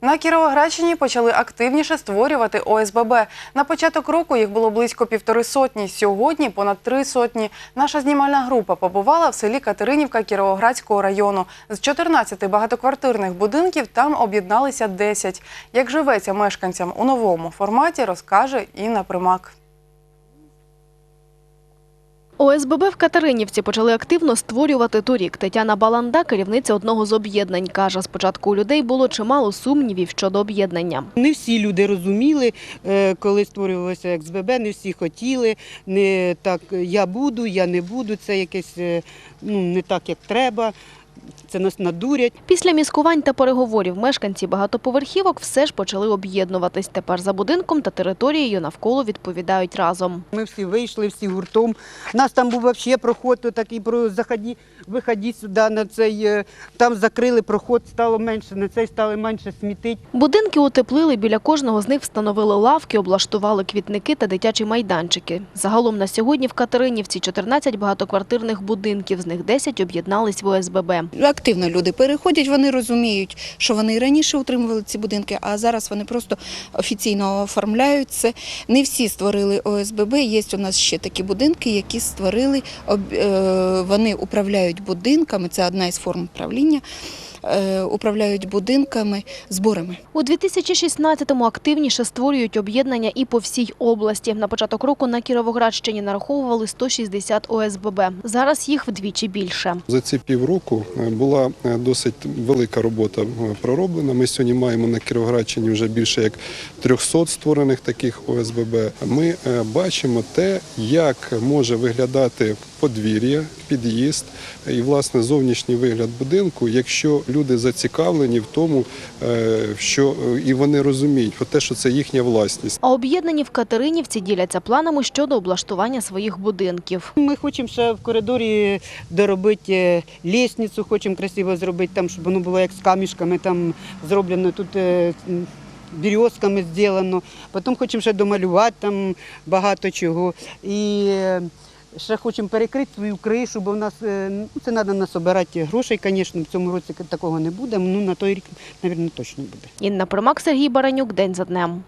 На Кіровоградщині почали активніше створювати ОСББ. На початок року їх було близько півтори сотні. Сьогодні понад три сотні. Наша знімальна група побувала в селі Катеринівка Кіровоградського району. З 14 багатоквартирних будинків там об'єдналися 10. Як живеться мешканцям у новому форматі, розкаже Інна Примак. ОСББ в Катеринівці почали активно створювати торік. Тетяна Баланда, керівниця одного з об'єднань, каже, спочатку у людей було чимало сумнівів щодо об'єднання. Не всі люди розуміли, е, коли створювалося ексББ, не всі хотіли, не так я буду, я не буду, це якесь е, ну, не так, як треба, це нас надурять. Після міскувань та переговорів мешканці багатоповерхівок все ж почали об'єднуватись. Тепер за будинком та територією навколо відповідають разом. Ми всі вийшли, всі гуртом. У нас там був взагалі проход, такий про заході, виходіть сюди на цей, е, там закрили проход, стало менше, на цей стало менше смітить. Будинки утеплили, біля кожного з них встановили лавки, облаштували квітники та дитячі майданчики. Загалом на сьогодні в Катеринівці 14 багатоквартирних будинків, з них 10 об'єднались в ОСББ. Активно люди переходять, вони розуміють, що вони і раніше утримували ці будинки, а зараз вони просто офіційно оформляються. Не всі створили ОСББ. Є у нас ще такі будинки, які створили, е, вони управляють будинками, це одна із форм управління, управляють будинками зборами. У 2016-му активніше створюють об'єднання і по всій області. На початок року на Кіровоградщині нараховували 160 ОСББ. Зараз їх вдвічі більше. За ці півроку е, була е, досить велика робота е, пророблена. Ми сьогодні маємо на Кіровоградщині вже більше як 300 створених таких ОСББ. Ми е, бачимо те, як може виглядати подвір'я, під'їзд і власне зовнішній вигляд будинку, якщо люди зацікавлені в тому, е, що і вони розуміють про те, що це їхня власність. А об'єднані в Катеринівці діляться планами щодо облаштування своїх будинків. Ми хочемо ще в коридорі доробити е, лісницю, хочемо красиво зробити, там, щоб воно було як з камішками там зроблено. Тут е, березками зроблено. Потім хочемо ще домалювати там багато чого. І ще хочемо перекрити свою кришу, бо в нас е, ну, це треба насобирати грошей, звісно, в цьому році такого не буде. Ну на той рік, мабуть, точно буде. Інна Примак, Сергій Баранюк. День за днем.